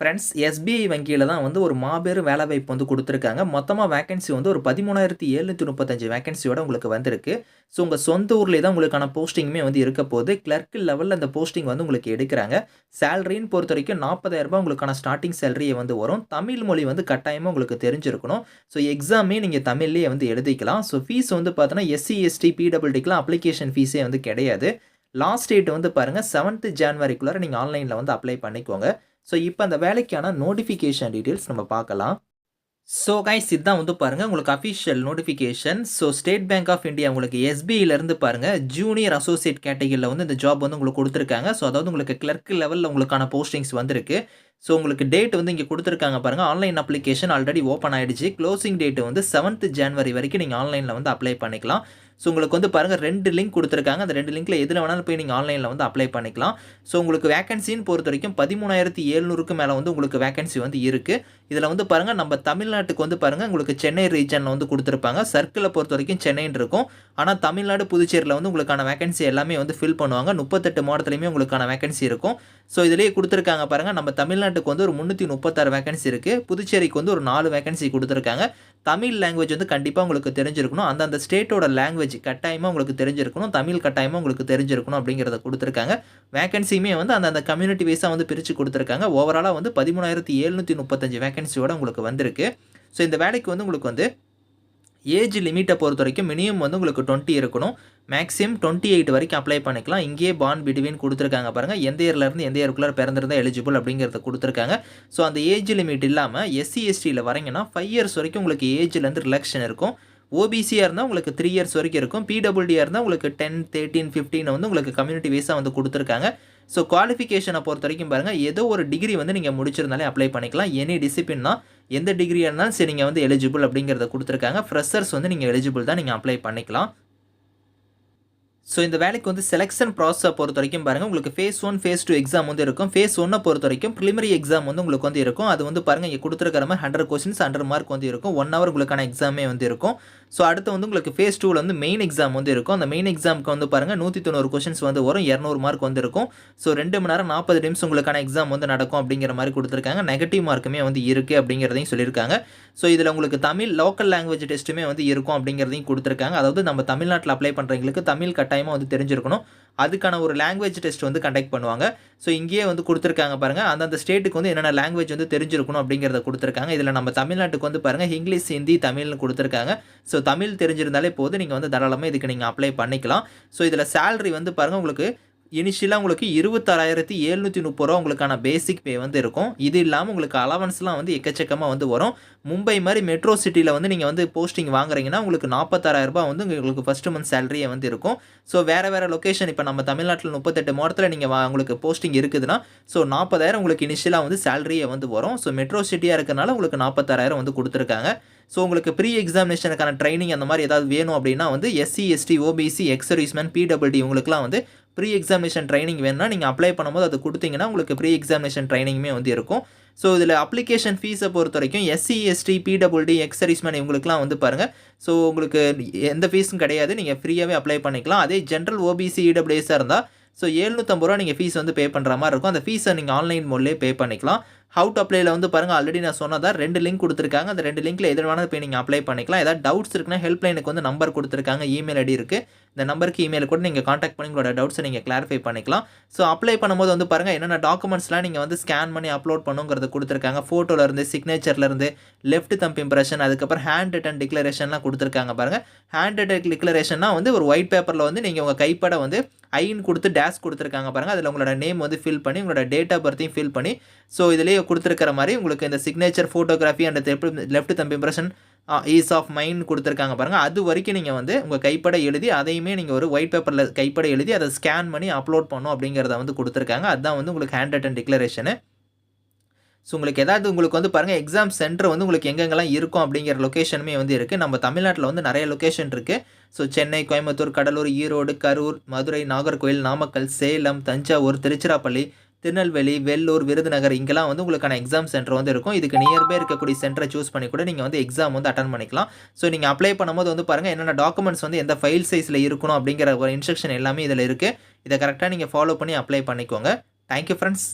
Friends SBI வங்கியில் தான் வந்து ஒரு மாபெரும் வேலைவாய்ப்பு வந்து கொடுத்துருக்காங்க. மொத்தமாக வேகன்சி வந்து ஒரு பதிமூணாயிரத்தி எழுநூற்றி முப்பத்தஞ்சு வேகன்சியோட உங்களுக்கு வந்திருக்கு. ஸோ உங்கள் சொந்த ஊர்லேயே தான் உங்களுக்கான போஸ்டிங்குமே வந்து இருக்க போது கிளர்க் லெவலில் அந்த போஸ்டிங் வந்து உங்களுக்கு எடுக்கிறாங்க. சேலரின்னு பொறுத்த வரைக்கும் நாற்பதாயிரரூபா உங்களுக்கான ஸ்டார்டிங் சேலரியை வந்து வரும். தமிழ் மொழி வந்து கட்டாயமாக உங்களுக்கு தெரிஞ்சிருக்கணும். ஸோ எக்ஸாமே நீங்கள் தமிழ்லேயே வந்து எழுதிக்கலாம். ஸோ ஃபீஸ் வந்து பார்த்தோன்னா எஸ்சி எஸ்டி பிடபிள்டிக்கெலாம் அப்ளிகேஷன் ஃபீஸே வந்து கிடையாது. லாஸ்ட் டேட் வந்து பாருங்கள் செவன்த் ஜான்வரிக்குள்ளார நீங்கள் ஆன்லைனில் வந்து அப்ளை பண்ணிக்கோங்க. ஸோ இப்போ அந்த வேலைக்கான நோட்டிஃபிகேஷன் டீட்டெயில்ஸ் நம்ம பார்க்கலாம். ஸோ கைஸ் இதுதான் வந்து பாருங்கள் உங்களுக்கு official notification so State Bank of India உங்களுக்கு எஸ்பிஐலேருந்து பாருங்கள் ஜூனியர் அசோசியேட் கேட்டகரியில் வந்து இந்த ஜாப் வந்து உங்களுக்கு கொடுத்துருக்காங்க. ஸோ அதாவது உங்களுக்கு கிளர்க் லெவலில் உங்களுக்கான போஸ்டிங்ஸ் வந்திருக்கு. ஸோ உங்களுக்கு டேட் வந்து இங்கே கொடுத்துருக்காங்க பாருங்கள் ஆன்லைன் அப்ளிகேஷன் ஆல்ரெடி ஓப்பன் ஆகிடுச்சு க்ளோசிங் டேட் வந்து செவன்த் ஜான்வரி வரைக்கும் நீங்கள் ஆன்லைனில் வந்து அப்ளை பண்ணிக்கலாம். ஸோ உங்களுக்கு வந்து பாருங்கள் ரெண்டு லிங்க் கொடுத்துருக்காங்க. அந்த ரெண்டு லிங்க்கில் எதில் வேணாலும் போய் நீங்கள் ஆன்லைனில் வந்து அப்ளை பண்ணிக்கலாம். ஸோ உங்களுக்கு வேகன்சின்னு பொறுத்த வரைக்கும் பதிமூணாயிரத்தி எழுநூறுக்கு மேலே வந்து உங்களுக்கு வேகன்சி வந்து இருக்குது இதில் வந்து பாருங்கள் நம்ம தமிழ்நாட்டுக்கு வந்து பாருங்கள் உங்களுக்கு சென்னை ரீஜனில் வந்து கொடுத்துருப்பாங்க. சர்க்கிளை பொறுத்த வரைக்கும் சென்னைன்னு இருக்கும். ஆனால் தமிழ்நாடு புதுச்சேரியில் வந்து உங்களுக்கான வேகன்சி எல்லாமே வந்து ஃபில் பண்ணுவாங்க. முப்பத்தெட்டு மாவட்டத்துலையுமே உங்களுக்கான வேகன்சி இருக்கும். ஸோ இதிலேயே கொடுத்துருக்காங்க பாருங்கள் நம்ம தமிழ்நாட்டுக்கு வந்து ஒரு முந்நூற்றி முப்பத்தாறு வேகன்சி இருக்குது புதுச்சேரிக்கு வந்து ஒரு நாலு வேகன்சி கொடுத்துருக்காங்க. தமிழ் லாங்குவேஜ் வந்து கண்டிப்பாக உங்களுக்கு தெரிஞ்சிருக்கணும். அந்தந்த ஸ்டேட்டோட லாங்குவேஜ் கட்டாயமாக உங்களுக்கு தெரிஞ்சிருக்கணும். தமிழ் கட்டாயமாக உங்களுக்கு தெரிஞ்சிருக்கணும் அப்படிங்கிறத கொடுத்துருக்காங்க. வேகன்சியுமே வந்து அந்தந்த கம்யூனிட்டி வைஸாக வந்து பிரித்து கொடுத்துருக்காங்க. ஓவராலாக வந்து பதிமூணாயிரத்தி எழுநூற்றி முப்பத்தஞ்சு வேகன்சியோட உங்களுக்கு வந்திருக்கு. ஸோ இந்த வேலைக்கு வந்து உங்களுக்கு வந்து ஏஜ் லிமிட்டை பொறுத்த வரைக்கும் மினிமம் வந்து உங்களுக்கு டுவெண்ட்டி இருக்கணும். மேக்ஸிமம் டுவெண்ட்டி எயிட் வரைக்கும் அப்ளை பண்ணிக்கலாம். இங்கேயே பான் பிட்வீன் கொடுத்துருக்காங்க பாருங்கள் எந்த இயர்லேருந்து எந்த இயருக்குள்ளே பிறந்திருந்தால் எலிஜிபிள் அப்படிங்கிறத கொடுத்துருக்காங்க. ஸோ அந்த ஏஜ் லிமிட் இல்லாமல் எஸ்சி எஸ்டியில் வரீங்கன்னா ஃபைவ் இயர்ஸ் வரைக்கும் உங்களுக்கு ஏஜ்லேருந்து ரிலாக்ஷன் இருக்கும். ஓபிசியாக இருந்தால் உங்களுக்கு த்ரீ இயர்ஸ் வரைக்கும் இருக்கும். பிடபிள்டியாக இருந்தால் உங்களுக்கு டென் தேர்ட்டின் ஃபிஃப்டின் வந்து உங்களுக்கு கம்யூனிட்டி வைஸாக வந்து கொடுத்துருக்காங்க. ஸோ குவாலிஃபிகேஷனை பொறுத்த வரைக்கும் பாருங்கள் ஏதோ ஒரு டிகிரி வந்து நீங்கள் முடிச்சிருந்தாலே அப்ளை பண்ணிக்கலாம். எனி டிசிப்ளின் தான். எந்த டிகிரியாக இருந்தாலும் சரி நீங்கள் வந்து எலிஜிபிள் அப்படிங்கிறத கொடுத்துருக்காங்க. ஃப்ரெஷர்ஸ் வந்து நீங்கள் எலிஜிபிள் தான் நீங்கள் அப்ளை பண்ணிக்கலாம். ஸோ இந்த வேலைக்கு வந்து செலெக்ஷன் ப்ராசஸை பொறுத்த வரைக்கும் பாருங்கள் உங்களுக்கு phase one phase two exam வந்து இருக்கும். ஃபேஸ் ஒன்னை பொறுத்த வரைக்கும் ப்ரிலிமரி எக்ஸாம் வந்து உங்களுக்கு வந்து இருக்கும். அது வந்து பாருங்கள் இங்கே கொடுத்துருக்கிற மாதிரி ஹண்ட்ரட் கொஸ்டின்ஸ் ஹண்ட்ரட் மார்க் வந்து இருக்கும். ஒன் ஹவர் உங்களுக்கான எக்ஸாமே வந்து இருக்கும். ஸோ அடுத்து வந்து உங்களுக்கு ஃபேஸ் டூவில் வந்து மெயின் எக்ஸாம் வந்து இருக்கும். அந்த மெயின் எக்ஸாமுக்கு வந்து பாருங்கள் நூற்றி தொண்ணூறு கொஸ்டின்ஸ் வந்து வரும் இரநூறு மார்க் வந்து இருக்கும். ஸோ ரெண்டு மணி நேரம் நாற்பது நிமிஷம் உங்களுக்கான எக்ஸாம் வந்து நடக்கும் அப்படிங்கிற மாதிரி கொடுத்துருக்காங்க. நெகட்டிவ் மார்க்குமே வந்து இருக்குது அப்படிங்கிறதையும் சொல்லியிருக்காங்க. ஸோ இதில் உங்களுக்கு தமிழ் லோக்கல் லாங்குவேஜ் டெஸ்ட்டுமே வந்து இருக்கும் அப்படிங்கிறதையும் கொடுத்துருக்காங்க. அதாவது நம்ம தமிழ்நாட்டில் அப்ளை பண்ணுறவங்களுக்கு தமிழ் கட்டாயமாக வந்து தெரிஞ்சிருக்கணும். அதுக்கான ஒரு லாங்குவேஜ் டெஸ்ட் வந்து கண்டக்ட் பண்ணுவாங்க. ஸோ இங்கேயே வந்து கொடுத்துருக்காங்க பாருங்கள் அந்தந்த ஸ்டேட்டுக்கு வந்து என்னென்ன லாங்குவேஜ் வந்து தெரிஞ்சிருக்கணும் அப்படிங்கிறத கொடுத்துருக்காங்க. இதில் நம்ம தமிழ்நாட்டுக்கு வந்து பாருங்கள் இங்கிலீஷ் ஹிந்தி தமிழ்னு கொடுத்துருக்காங்க. ஸோ தமிழ் தெரிஞ்சிருந்தாலே போது நீங்கள் வந்து தாராளமாக இதுக்கு நீங்கள் அப்ளை பண்ணிக்கலாம். ஸோ இதில் சேலரி வந்து பாருங்கள் உங்களுக்கு இனிஷியலாக உங்களுக்கு இருபத்தாறாயிரத்தி எழுநூற்றி முப்பது ரூபா உங்களுக்கான பேசிக் பே வந்து இருக்கும். இது இல்லாமல் உங்களுக்கு அலவன்ஸ்லாம் வந்து எக்கச்சக்கமாக வந்து வரும். மும்பை மாதிரி மெட்ரோ சிட்டியில் வந்து நீங்கள் வந்து போஸ்டிங் வாங்குறீங்கன்னா உங்களுக்கு நாற்பத்தாறாயிரரூபா வந்து உங்களுக்கு ஃபஸ்ட்டு மந்த் சேலரியே வந்து இருக்கும். ஸோ வேறு வேறு லொக்கேஷன் இப்போ நம்ம தமிழ்நாட்டில் முப்பத்தெட்டு மாவட்டத்தில் நீங்கள் உங்களுக்கு போஸ்டிங் இருக்குதுன்னா ஸோ நாற்பதாயிரம் உங்களுக்கு இனிஷியலாக வந்து சேலரியே வந்து வரும். ஸோ மெட்ரோ சிட்டியாக இருக்கிறனால உங்களுக்கு நாற்பத்தாறாயிரம் வந்து கொடுத்துருக்காங்க. ஸோ உங்களுக்கு ப்ரீ எக்ஸாமினேஷனுக்கான ட்ரைனிங் அந்த மாதிரி ஏதாவது வேணும் அப்படின்னா வந்து SC ST OBC ex serviceman PWD உங்களுக்குலாம் வந்து ப்ரீ எக்ஸாமினேஷன் ட்ரைனிங் வேணும்னா நீங்கள் அப்ளை பண்ணும்போது அது கொடுத்தீங்கன்னா உங்களுக்கு ப்ரீ எக்ஸாமினேஷன் ட்ரைனிங்குமே வந்து இருக்கும். ஸோ இதில் அப்ளிகேஷன் ஃபீஸை பொறுத்த வரைக்கும் எஸ்சி எஸ்டி பிடபிள்டி எக்ஸரிஸ்மேன் இவங்களுக்குலாம் வந்து பாருங்கள் ஸோ உங்களுக்கு எந்த ஃபீஸும் கிடையாது. நீங்கள் ஃப்ரீயாகவே அப்ளை பண்ணிக்கலாம். அதே ஜென்ரல் ஓபிசி இடபிள்யூஎஸாக இருந்தால் ஸோ எழுநூற்றம்பது ரூபா நீங்கள் ஃபீஸ் வந்து பே பண்ணுற மாதிரி இருக்கும். அந்த ஃபீஸை நீங்கள் ஆன்லைன் மோட்லேயே பே பண்ணிக்கலாம். ஹவு டு அப்ளைல வந்து பாருங்கள் ஆல்ரெடி நான் சொன்னதான் ரெண்டு லிங்க் கொடுத்துருக்காங்க. அந்த ரெண்டு லிங்க்கில் எதிர் வேணாலும் போய் நீங்கள் அப்ளை பண்ணிக்கலாம். ஏதாவது டவுட்ஸ் இருக்குன்னா ஹெல்ப்லைனுக்கு வந்து நம்பர் கொடுத்துருக்காங்க. இமெயில் ஐடி இருக்குது இந்த நம்பருக்கு இமெயில் கூட நீங்கள் காண்டாக்ட் பண்ணி உங்களோட டவுட்ஸை நீங்கள் கிளாரிஃபை பண்ணிக்கலாம். ஸோ அப்ளை பண்ணும்போது வந்து பாருங்கள் என்னென்ன டாக்குமெண்ட்ஸ்லாம் நீங்கள் வந்து ஸ்கேன் பண்ணி அப்லோட் பண்ணுங்கிறது கொடுத்துருக்காங்க. ஃபோட்டோலேருந்து சிக்னேச்சர்லேருந்து லெஃப்ட் தம்ப் இம்ப்ரெஷன் அதுக்கப்புறம் ஹேண்ட் ரிட்டன் டிக்ளரேஷன்லாம் கொடுத்துருக்காங்க பாருங்கள் ஹேண்ட் ரிட்டன் டிக்ளரேஷன்னா வந்து ஒரு ஒயிட் பேப்பரில் வந்து நீங்கள் உங்கள் கைப்பட வந்து ஐன் கொடுத்து டேஷ் கொடுத்துருக்காங்க பாருங்கள் அதில் உங்களோட நேம் வந்து ஃபில் பண்ணி உங்களோட டேட் ஆஃப் பர்த்தையும் ஃபில் பண்ணி ஸோ இதிலேயே கொடுத்துருக்கிற மாதிரி உங்களுக்கு இந்த signature photography and left thumb impression is of mind கொடுத்துருக்காங்க பாருங்கள் அது வரைக்கும் நீங்கள் வந்து உங்கள் கைப்பட எழுதி அதையுமே நீங்கள் ஒரு ஒயிட் பேப்பரில் கைப்பட எழுதி அதை ஸ்கேன் பண்ணி அப்லோட் பண்ணும் அப்படிங்கிறத வந்து கொடுத்துருக்காங்க. அதுதான் வந்து உங்களுக்கு ஹேண்ட் ரிட்டன் டிக்ளரேஷனு ஸோ உங்களுக்கு ஏதாவது உங்களுக்கு வந்து பாருங்கள் எக்ஸாம் சென்டர் வந்து உங்களுக்கு எங்கெங்கெல்லாம் இருக்கும் அப்படிங்கிற லொக்கேஷனுமே வந்து இருக்குது நம்ம தமிழ்நாட்டில் வந்து நிறைய லொக்கேஷன் இருக்குது ஸோ சென்னை கோயம்புத்தூர் கடலூர் ஈரோடு கரூர் மதுரை நாகர்கோவில் நாமக்கல் சேலம் தஞ்சாவூர் திருச்சிராப்பள்ளி திருநெல்வேலி வெள்ளூர் விருதுநகர் இங்கெல்லாம் வந்து உங்களுக்கான எக்ஸாம் சென்டர் வந்து இருக்கும். இதுக்கு நியர்பை இருக்கக்கூடிய சென்டரை சூஸ் பண்ணி கூட நீங்கள் வந்து எக்ஸாம் வந்து அட்டன் பண்ணிக்கலாம். ஸோ நீங்கள் அப்ளை பண்ணும்போது வந்து பாருங்கள் என்னென்ன டாக்குமெண்ட்ஸ் வந்து எந்த ஃபைல் சைஸில் இருக்கணும் அப்படிங்கிற ஒரு இன்ஸ்ட்ரக்ஷன் எல்லாமே இதில் இருக்குது இதை கரெக்டாக நீங்கள் ஃபாலோ பண்ணி அப்ளை பண்ணிக்கோங்க. Thank you friends